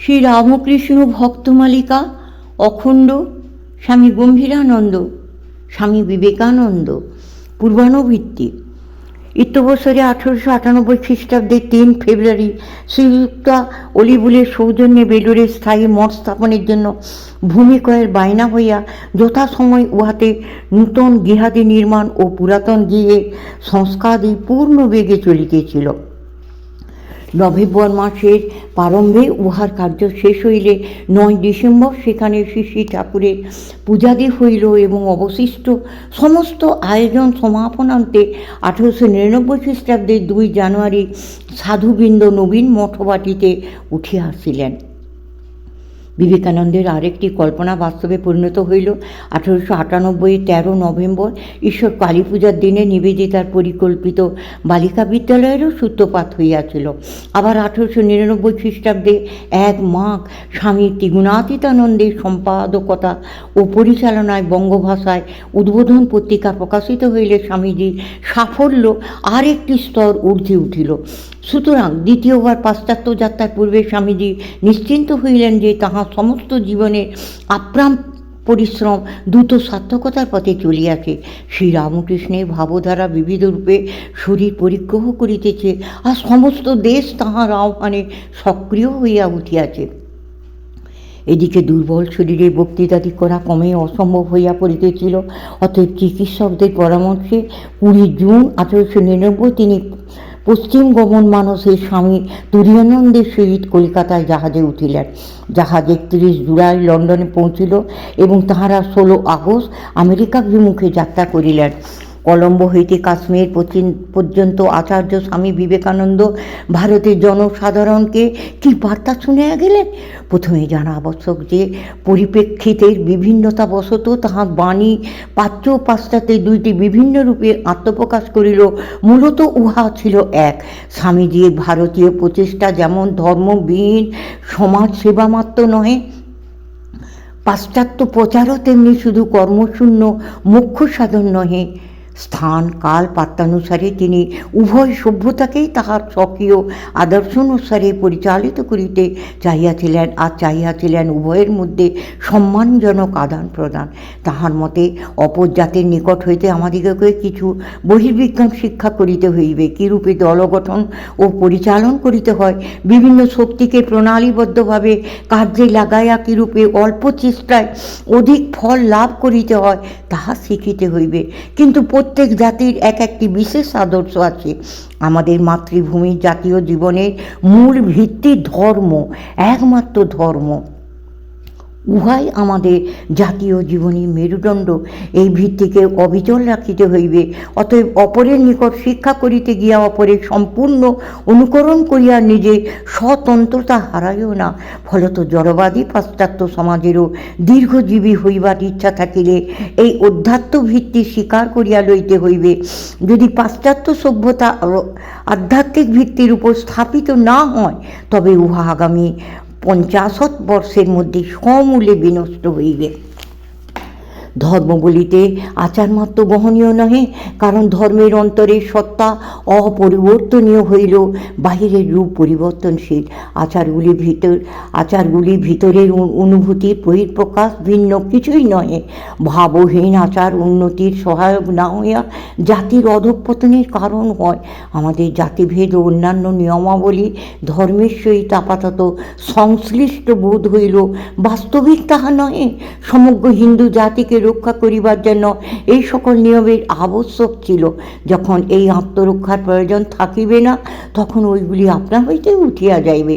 শ্রী রামকৃষ্ণ ভক্তমালিকা, অখণ্ড স্বামী গম্ভীরানন্দ, স্বামী বিবেকানন্দ, পূর্বানুবৃত্তি। ইত্যবসরে আঠেরোশো আটানব্বই খ্রিস্টাব্দে তিন ফেব্রুয়ারি শ্রীযুক্তা অলিবুলের সৌজন্যে বেলুরে স্থায়ী মঠ স্থাপনের জন্য ভূমি ক্রয়ের বায়না হইয়া যথাসময় উহাতে নূতন গৃহাদি নির্মাণ ও পুরাতন গৃহে সংস্কারাদি পূর্ণ বেগে চলিতেছিল। নভেম্বর মাসের প্রারম্ভে উহার কার্য শেষ হইলে নয় ডিসেম্বর সেখানে শ্রী শ্রী ঠাকুরের পূজাদি হইল এবং অবশিষ্ট সমস্ত আয়োজন সমাপনান্তে আঠেরোশো নিরানব্বই খ্রিস্টাব্দের দুই জানুয়ারি সাধুবৃন্দ নবীন মঠবাটিতে উঠিয়া আসিলেন। বিবেকানন্দের আরেকটি কল্পনা বাস্তবে পরিণত হইল। আঠারোশো আটানব্বই তেরো নভেম্বর ঈশ্বর কালী পূজার দিনে নিবেদিতার পরিকল্পিত বালিকা বিদ্যালয়েরও সূত্রপাত হইয়াছিল। আবার আঠারোশো নিরানব্বই খ্রিস্টাব্দে এক মাঘ স্বামী ত্রিগুণাতীতানন্দের সম্পাদকতা ও পরিচালনায় বঙ্গভাষায় উদ্বোধন পত্রিকা প্রকাশিত হইলে স্বামীজির সাফল্য আরেকটি স্তর ঊর্ধ্বে উঠিল। সুতরাং দ্বিতীয়বার পাশ্চাত্য যাত্রার পূর্বে স্বামীজি নিশ্চিন্ত হইলেন যে তাহার সমস্ত জীবনের আপ্রাণ পরিশ্রম দ্রুত সার্থকতার পথে চলিয়াছে। শ্রীরামকৃষ্ণের ভাবধারা বিবিধ রূপে শরীর পরিগ্রহ করিতেছে আর সমস্ত দেশ তাহার আহ্বানে সক্রিয় হইয়া উঠিয়াছে। এদিকে দুর্বল শরীরে বক্তৃতাদি করা ক্রমে অসম্ভব হইয়া পড়িতেছিল, অতএব চিকিৎসকদের পরামর্শে কুড়ি জুন আঠারোশো নিরানব্বই তিনি পশ্চিম গমন মানসের স্বামী তুরিয়ানন্দের সহিত কলিকাতায় জাহাজে উঠিলেন। জাহাজ একত্রিশ জুলাই লন্ডনে পৌঁছিল এবং তাহারা ষোলো আগস্ট আমেরিকা অভিমুখে যাত্রা করিলেন। কলম্বো হইতে কাশ্মীর পর্যন্ত আচার্য স্বামী বিবেকানন্দ ভারতের জনসাধারণকে কি বার্তা শুনিয়া গেলেন? প্রথমে জানা আবশ্যক যে পরিপ্রেক্ষিতের বিভিন্নতা বশত তাহার বাণী পাত্র পাশ্চাত্যে দুইটি বিভিন্ন রূপে আত্মপ্রকাশ করিল। মূলত উহা ছিল এক স্বামীজির ভারতীয় প্রচেষ্টা যেমন ধর্মবিহীন, সমাজ সেবা মাত্র নহে, পাশ্চাত্য প্রচারও তেমনি শুধু কর্মশূন্য মুখ্য সাধন নহে। স্থান, কাল পাত্রানুসারে তিনি উভয় সভ্যতাকেই তাহার স্বকীয় আদর্শানুসারে পরিচালিত করিতে চাহিয়াছিলেন আর চাহিয়াছিলেন উভয়ের মধ্যে সম্মানজনক আদান প্রদান। তাহার মতে অপর জাতির নিকট হইতে আমাদিগকে কিছু বহির্বিজ্ঞান শিক্ষা করিতে হইবে। কিরূপে দল গঠন ও পরিচালন করিতে হয়? বিভিন্ন শক্তিকে প্রণালীবদ্ধভাবে কার্যে লাগাইয়া কিরূপে অল্প চেষ্টায় অধিক ফল লাভ করিতে হয়, তাহা শিখিতে হইবে। কিন্তু প্রত্যেক জাতির এক একটি বিশেষ আদর্শ আছে। আমাদের মাতৃভূমির জাতীয় জীবনের মূল ভিত্তি ধর্ম, একমাত্র ধর্ম। উহাই আমাদের জাতীয় জীবনী মেরুদণ্ড। এই ভিত্তিকে অবিচল রাখিতে হইবে, অতএব অপরের নিকট শিক্ষা করিতে গিয়া অপরের সম্পূর্ণ অনুকরণ করিয়া নিজে স্বতন্ত্রতা হারাইও না। ফলত জড়বাদী পাশ্চাত্য সমাজেরও দীর্ঘজীবী হইবার ইচ্ছা থাকিলে এই অধ্যাত্ম ভিত্তি স্বীকার করিয়া লইতে হইবে। যদি পাশ্চাত্য সভ্যতা আধ্যাত্মিক ভিত্তির উপর স্থাপিত না হয়, তবে উহা আগামী পঞ্চাশত বর্ষের মধ্যে সমূলে বিনষ্ট হইবে। ধর্ম বলিতে আচারমাত্র বহনীয় নহে, কারণ ধর্মের অন্তরে সত্তা অপরিবর্তনীয় হইল, বাহিরের রূপ পরিবর্তনশীল। আচারগুলি ভিতর আচারগুলি ভিতরের অনু- অনুভূতির বহির্প্রকাশ ভিন্ন কিছুই নহে। ভাবহীন আচার উন্নতির সহায়ক না হইয়া জাতির অধঃপতনের কারণ হয়। আমাদের জাতিভেদ ও অন্যান্য নিয়মাবলী ধর্মের সহিত আপাতত সংশ্লিষ্ট বোধ হইল, বাস্তবিক তাহা নহে। সমগ্র হিন্দু জাতিকে রক্ষা করিবার জন্য এই সকল নিয়মের আবশ্যক ছিল। যখন এই আত্মরক্ষার প্রয়োজন থাকিবে না, তখন ওইগুলি আপনা হইতে উঠিয়া যাইবে।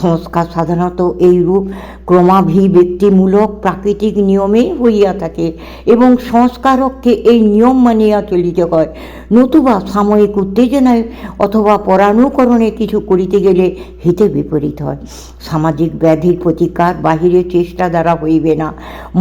সংস্কার সাধারণত এই রূপ ক্রমাভিব্যক্তিমূলক প্রাকৃতিক নিয়মেই হইয়া থাকে এবং সংস্কারককে এই নিয়ম মানিয়া চলিতে হয় নতুবা সাময়িক উত্তেজনায় অথবা পরানুকরণে কিছু করিতে গেলে হিতে বিপরীত হয়। সামাজিক ব্যাধির প্রতিকার বাহিরের চেষ্টা দ্বারা হইবে না।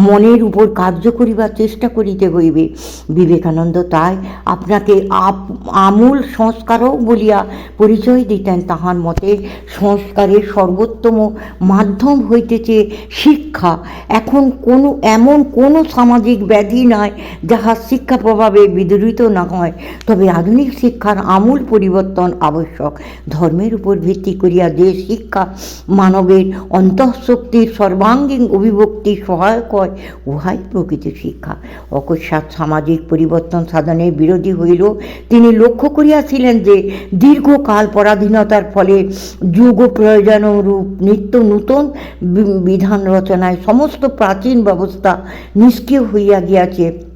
মনের উপর কার্য করিবার চেষ্টা করিতে হইবে। বিবেকানন্দ তাই আপনাকে আপ- আমূল সংস্কারক বলিয়া পরিচয় দিতেন। তাহার মতে সংস্কারের সর্বোত্তম মাধ্যম হইতেছে শিক্ষা। এখন কোনো, এমন কোনো সামাজিক ব্যাধি নাই যাহা শিক্ষা প্রভাবে বিদরিত না হয়। তবে আধুনিক শিক্ষার আমূল পরিবর্তন আবশ্যক। ধর্মের উপর ভিত্তি করিয়া যে শিক্ষা মানবের অন্তঃশক্তির সর্বাঙ্গীন অভিভক্তি সহায়ক হয়, উহাই প্রকৃত শিক্ষা। অকস্মাৎ সামাজিক পরিবর্তন সাধনে বিরোধী হইল। তিনি লক্ষ্য করিয়াছিলেন যে দীর্ঘকাল পরাধীনতার ফলে যুগ প্রয়োজনরূপ নিত্য নূতন বিধান রচনায় সমস্ত প্রাচীন ব্যবস্থা নিষ্ক্রিয় হইয়া গিয়াছে।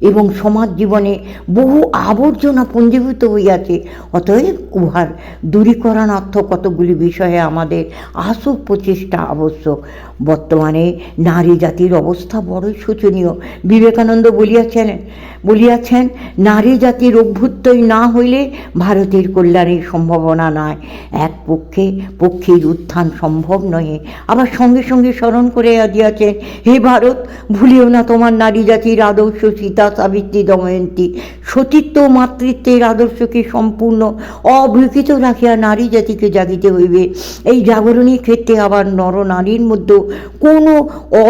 এবং সমাজ জীবনে বহু আবর্জনা পুঞ্জীভূত হইয়াছে। অতএব উহার দূরীকরণার্থ কতগুলি বিষয়ে আমাদের আশু প্রচেষ্টা আবশ্যক। বর্তমানে নারী জাতির অবস্থা বড়ই শোচনীয়। বিবেকানন্দ বলিয়াছেন বলিয়াছেন, নারী জাতির অভ্যুত্তই না হইলে ভারতের কল্যাণের সম্ভাবনা নাই। এক পক্ষে পক্ষের উত্থান সম্ভব নহে। আবার সঙ্গে সঙ্গে স্মরণ করে দিয়াছেন, হে ভারত, ভুলিও না তোমার নারী জাতির আদর্শ সীতা সাবিত্রী দময়ন্তী সতীত্ব মাতৃত্বের আদর্শকে সম্পূর্ণ অবিকৃত রাখিয়া নারী জাতিকে জাগিতে হইবে। এই জাগরণীর ক্ষেত্রে আবার নর নারীর মধ্যে কোনো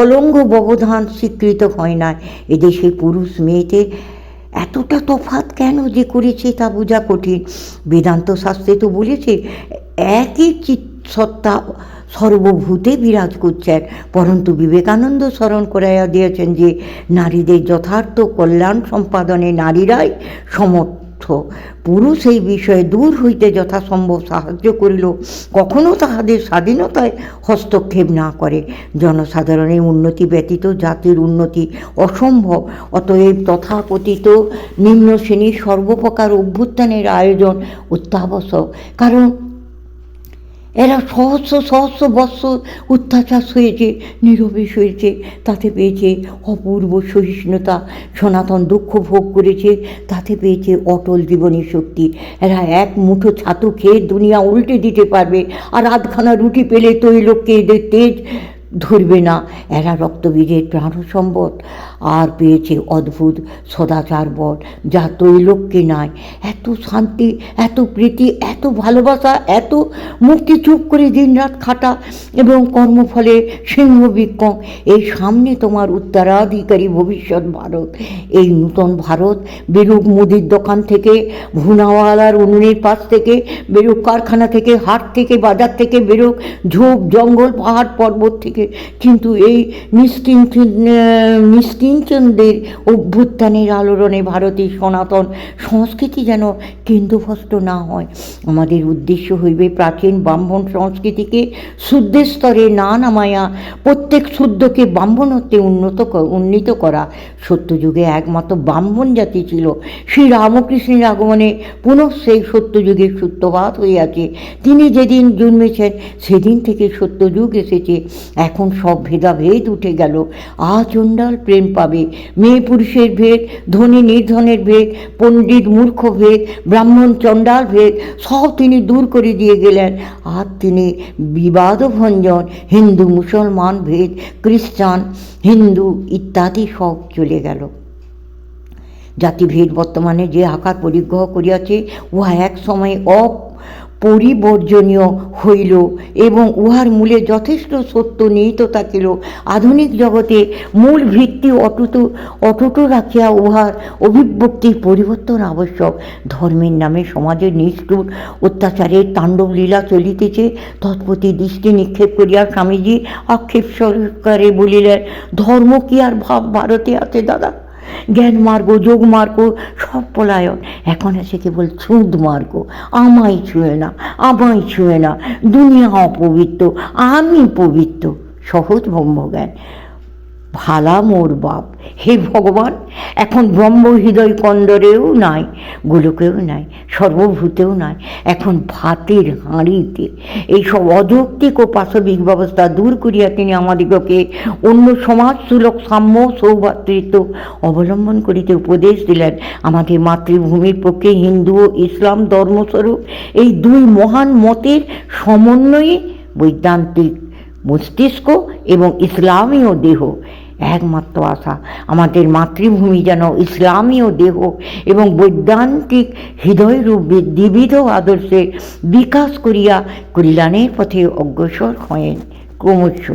অলঙ্গ ব্যবধান স্বীকৃত হয় না। এদেশে পুরুষ মেয়েতে এতটা তফাৎ কেন যে করেছে তা বোঝা কঠিন। বেদান্ত শাস্ত্রে তো বলেছে একই চিৎ সত্তা সর্বভূতে বিরাজ করছেন। পরন্তু বিবেকানন্দ স্মরণ করাইয়া দিয়েছেন যে, নারীদের যথার্থ কল্যাণ সম্পাদনে নারীরাই সমর্থ। পুরুষ এই বিষয়ে দূর হইতে যথাসম্ভব সাহায্য করিল, কখনো তাহাদের স্বাধীনতায় হস্তক্ষেপ না করে। জনসাধারণের উন্নতি ব্যতীত জাতির উন্নতি অসম্ভব, অতএব তথাকথিত নিম্ন শ্রেণির সর্বপ্রকার অভ্যুত্থানের আয়োজন অত্যাবশ্যক। কারণ এরা সহস্র সহস্র বৎসর অত্যাচার হয়েছে নিরবেশ হয়েছে তাতে পেয়েছে অপূর্ব সহিষ্ণুতা, সনাতন দুঃখ ভোগ করেছে, তাতে পেয়েছে অটল জীবনী শক্তি। এরা এক মুঠো ছাতু খেয়ে দুনিয়া উল্টে দিতে পারবে, আর আধখানা রুটি পেলে তৈলকে এদের তেজ ধরবে না। এরা রক্তবীজের প্রাণ সম্পদ আর পেয়েছে অদ্ভুত সদাচার বল যা তৈলক্যে নাই। এত শান্তি, এত প্রীতি, এত ভালোবাসা, এত মুক্তি চুপ করে দিনরাত খাটা এবং কর্মফলে সিংহ বিক্ষম এই সামনে তোমার উত্তরাধিকারী ভবিষ্যৎ ভারত। এই নূতন ভারত বেরুক মুদির দোকান থেকে ভুনাওয়ালার উনুনের পাশ থেকে, বেরুক কারখানা থেকে, হাট থেকে, বাজার থেকে, বেরুক ঝোপ জঙ্গল পাহাড় পর্বত থেকে। কিন্তু এই নিষ্কিন নিষ্কিঞ্চনদের অভ্যুত্থানের আলোড়নে ভারতের সনাতন সংস্কৃতি যেন কেন্দ্রভস্ত না হয়। আমাদের উদ্দেশ্য হইবে প্রাচীন ব্রাহ্মণ সংস্কৃতিকে শুদ্ধের স্তরে না নামায়া প্রত্যেক শুদ্ধকে ব্রাহ্মণত্বে উন্নত উন্নীত করা। সত্যযুগে একমাত্র ব্রাহ্মণ জাতি ছিল। শ্রী রামকৃষ্ণের আগমনে পুনঃ সেই সত্যযুগের সূত্রপাত হইয়াছে। তিনি যেদিন জন্মেছেন, সেদিন থেকে সত্যযুগ এসেছে। এখন সব ভেদাভেদ উঠে গেল। আচণ্ডাল প্রেম পাবে। মেয়ে পুরুষের ভেদ, ধনী নির্ধনের ভেদ, পণ্ডিত মূর্খ ভেদ, ব্রাহ্মণ চণ্ডাল ভেদ, সব তিনি দূর করে দিয়ে গেলেন। আর তিনি বিবাদভঞ্জন হিন্দু মুসলমান ভেদ, খ্রিস্টান, হিন্দু ইত্যাদি সব চলে গেল। জাতিভেদ বর্তমানে যে আকার পরিগ্রহ করিয়াছে, উহা এক সময় অপরিবর্জনীয় হইল এবং উহার মূলে যথেষ্ট সত্য নিহিত থাকিল। আধুনিক জগতে মূল ভিত্তি অটুট অটুট রাখিয়া উহার অভিব্যক্তির পরিবর্তন আবশ্যক। ধর্মের নামে সমাজের নিষ্ঠুর অত্যাচারের তাণ্ডব লীলা চলিতেছে। তৎপ্রতি দৃষ্টি নিক্ষেপ করিয়া স্বামীজি আক্ষেপ সরকারে বলিলেন, ধর্ম কি আর ভাব ভারতে আছে দাদা? জ্ঞান মার্গ, যোগ মার্গ, সব পলায়ন। এখন আছে কেবল ছুদ মার্গ। আমায় ছুঁয়ে না, আমায় ছুঁয়ে না। দুনিয়া অপবিত্র, আমি পবিত্র। সহজ ব্রহ্মজ্ঞান। ভালা মোর বাপ। হে ভগবান, এখন ব্রহ্ম হৃদয় কন্দরেও নাই, গোলকেও নাই, সর্বভূতেও নাই, এখন ভাতের হাঁড়িতে। এইসব অযৌক্তিক ও পাশবিক ব্যবস্থা দূর করিয়া তিনি আমাদিগকে অন্য সমাজ সুলভ সাম্য সৌভাতৃত্ব অবলম্বন করিতে উপদেশ দিলেন। আমাদের মাতৃভূমির পক্ষে হিন্দু ও ইসলাম ধর্মস্বরূপ এই দুই মহান মতের সমন্বয়ে বৈদান্তিক মস্তিষ্ক এবং ইসলামীয় দেহ একমাত্র আশা। আমাদের মাতৃভূমি যেন ইসলামীয় দেহ এবং বৈদান্তিক হৃদয়রূপ দ্বিবিধ আদর্শে বিকাশ করিয়া কল্যাণের পথে অগ্রসর হয়েন। ক্রমশ